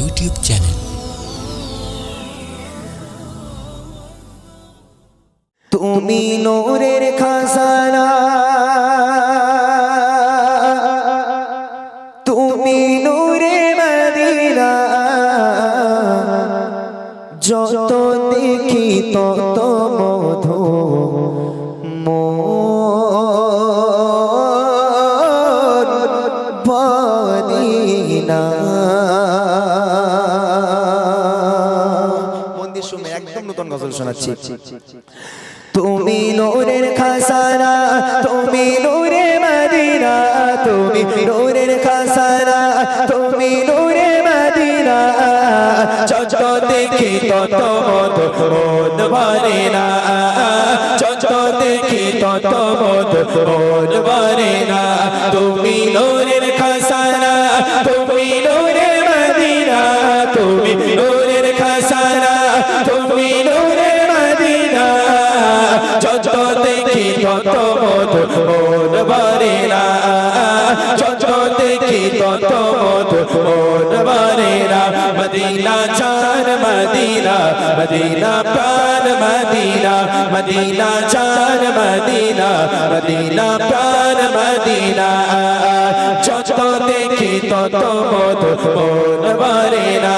YouTube channel. তুমি নোরের খাসানা তুমি নূরে Medina. যত দেখি তত মধু মদিনা গজল শোনাচ্ছি। তুমি নূরের খাসানা, তুমি নূরে মদিনা, তুমি নূরের খাসানা, তুমি নূরে মদিনা। যত দেখি তত মত মন ভরে না। যত দেখি তত মত মন ভরে না। তুমি নূরের মন বারে না যত দেখি তত মন বারে না মদিনা চার মদিনা মদিনা প্রাণ মদিনা মদিনা চার মদিনা মদিনা প্রাণ মদিনা। যত দেখি তত মত মন ভরে না।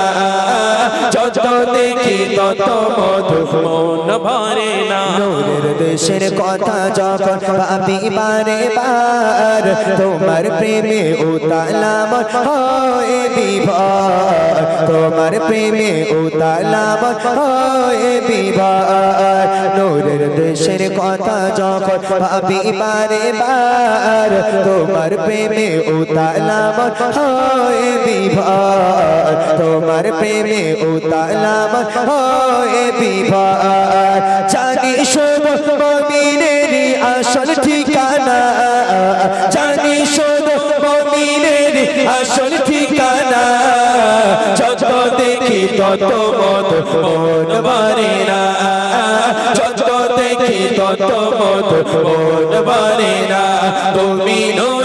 যত দেখি তত মন ভরে না। দেশের কথা যখন তোমার প্রেমে উতালাম হয় বিভার। তোমার প্রেমে উতালাম হয় বিভার। নূরের দেশের কথা যখন ভাবি বারে বার, তোমার প্রেমে উতালাম হয় বিভার, তোমার প্রেমে উতালাম। হয় বিভার, জানি শুভ মমিনেরই আসল ঠিকানা। জানি শুভ মমিনেরই আসল ঠিকানা। যত দেখি তত মত মন ভরে না। যত দেখি তত মত মন ভরে না। তুমি খাসারা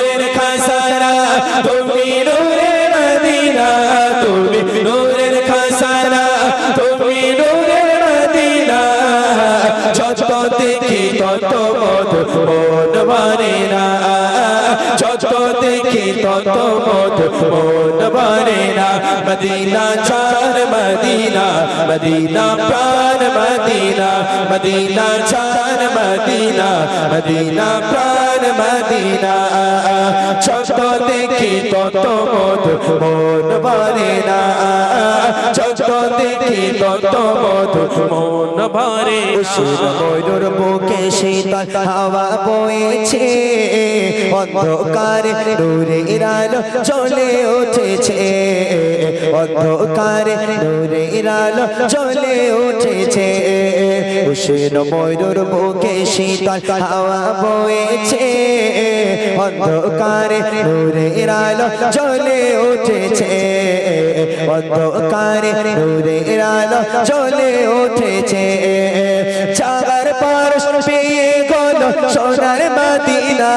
তুমি নূরে মদিনা, তুমি নূরের খাসানা, তুমি নূরে মদিনা। যত দেখি তত মধু মন মানে না। যত দেখি তত মত মন ভরে না। মদিনা চার মদিনা মদিনা প্রাণ, মদিনা মদিনা চার মদিনা মদিনা প্রাণ, মদিনা। যত দেখি তত মত মন ভরে না। যত দেখি তত মত মন ভরে ময়ূর বুকে শীতল হাওয়া বইছে। অন্ধকারে নূরের আলো চলে উঠেছে। অন্ধকারে নূরের আলো চলে উঠেছে। উষের ময়ূর বুকে শীতল হাওয়া বইছে অন্ধকারে নূরের আলো চলে উঠেছে। অন্ধকারে নূরের আলো চলে উঠেছে। চার পারস পেয়ে গেল সোনার মদিনা,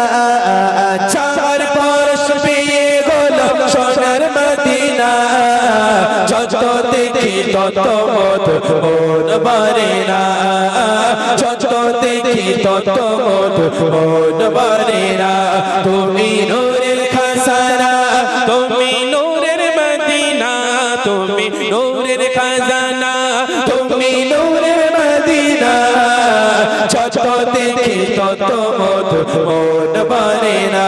চার পারস পেয়ে গেল সোনার মদিনা। যত দেখি তত মত মন ভরে না। যত দেখি তত মত মন ভরে না।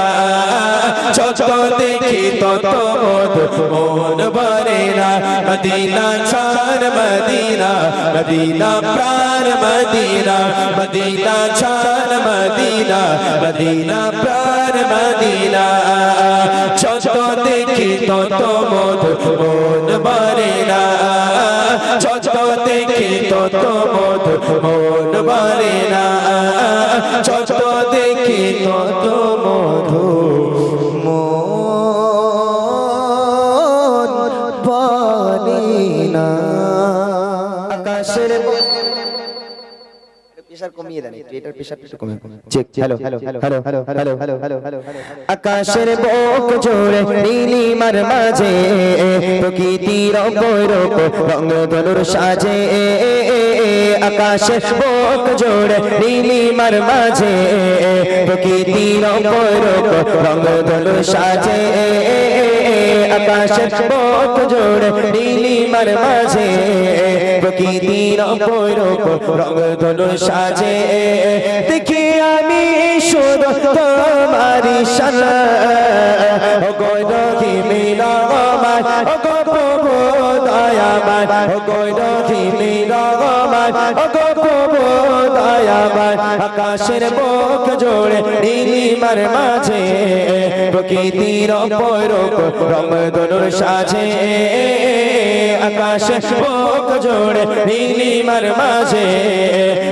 যত দেখি তত মত মন ভরে না। মদিনা ছাড় মদিনা মদিনা প্রাণ মদিনা মদিনা ছাড় মদিনা মদিনা প্রাণ মদিনা। যত দেখি তত মত মন ভরে না। যত দেখি তত মত মন ভরে না। যত দেখি তত মধু। মন না। আকাশের প্রেশার কমিয়ে দেন এটার প্রেশারটা একটু কমে check hello hello hello hello hello hello hello hello hello আকাশের বুক জোড়ে নীলিমার মাঝে প্রকৃতির অপরূপ রঙ ধনুর সাজে আকাশের বুক জোড়ে নীলিমার মাঝে প্রকৃতির অপরূপ রঙ ধনুর সাজে আকাশের পথ জোড়ে নীলিমার মাঝে প্রকৃতির অপরূপ রঙ ধনু সাজে। দেখি আমি শুধু তোমারি সালা ও গয় রহি আমার ও গো দয়ামার ও গয় রহি মিলামার ও গো প্রভু দয়ামার আকাশের বুক জোড়ে নীলিমার মাঝে, প্রকৃতির অপরূপ রং ধনুর সাজে, আকাশের বুক জোড়ে নীলিমার মাঝে,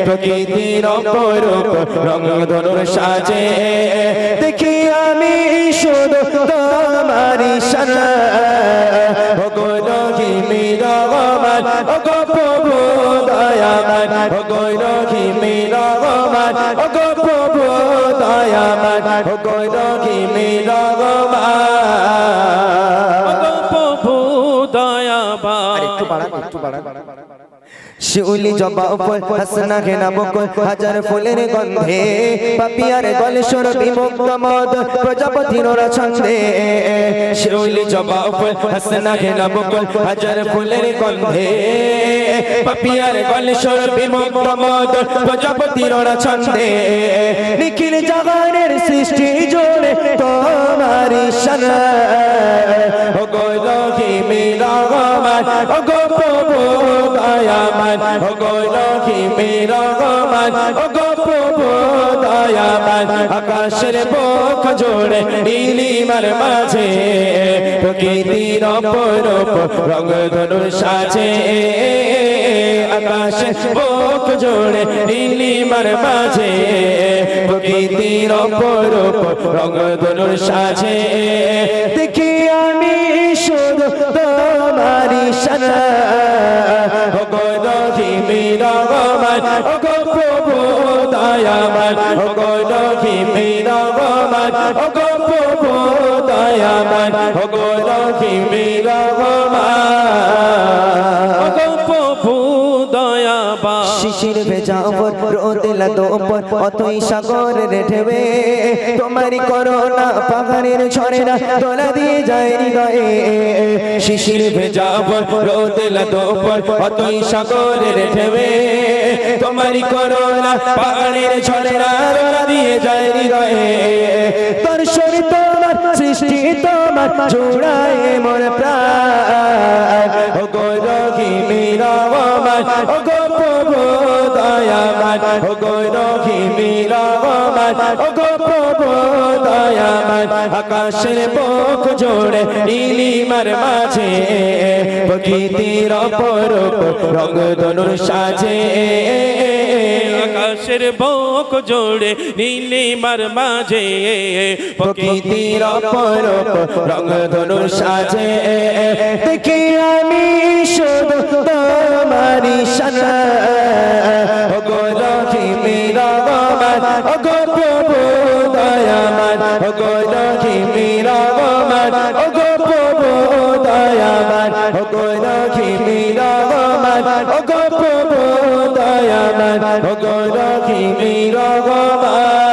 প্রকৃতির অপরূপ রং ধনুর সাজে একটু বাড়ান একটু বাড়ান। শিউলি জবা ফুল হাসনা ঘেনা বকুল হাজার ফুলের গন্ধে পাপিয়ার গলে সর বিমুক্ত মদ প্রজাপতির ওরা ছন্দে শিউলি জবা ফুল হাসনা ঘেনা বকুল হাজার ফুলের গন্ধে পাপিয়ার গলে সর বিমুক্ত মদ প্রজাপতির ওরা ছন্দে নিখিল জগনের সৃষ্টি জোড়ে তোমারি সনা ও গো লক্ষ্মী মিলগমান ও গো প্রভু দয়ামান ও গো লক্ষ্মী মিলগমান ও গো প্রভু দয়ামান আকাশের বুক জোড়ে নীলিমার মাঝে, প্রকৃতির অপরূপ ধনুর সাজে, আকাশের বুক জোড়ে নীলিমার মাঝে, প্রকৃতির অপরূপ রঙ ধনুর সাজে, দেখি আমি শুধু তোমারি সারা আমার ও গো প্রভু দয়াবান ও গো লক্ষ্মী রহমান ও গো প্রভু দয়াবান ও গো লক্ষ্মী রহমান শিশির ভেজা ওপর রোদেলা তো ওপর অতই সাগরের ঢেবে তোমারই করোনা পাহাড়ের ঝরে না তোলা দিয়ে যায় হৃদয়ে। শিশির ভেজা ওপর রোদেলা তো ওপর অতই সাগরের ঢেবে তোমারই করোনা পাহাড়ের ঝরে না তোলা দিয়ে যায় হৃদয়ে। তোর শরীর তোমার, সৃষ্টি তোমার, জোড়ায় মোর প্রাণ। আকাশের বুক জোড়ে নীলিমার মাঝে, প্রকৃতির অপরূপ রঙ ধনুর সাজে। আকাশের বুক জোড়ে নীলিমার মাঝে, প্রকৃতির অপরূপ রঙ ধনুর সাজে। দেখি আমি শুধু তোমারি সানা রহমান ও গো প্রভু দয়াবান ও গো রহিমি রহমান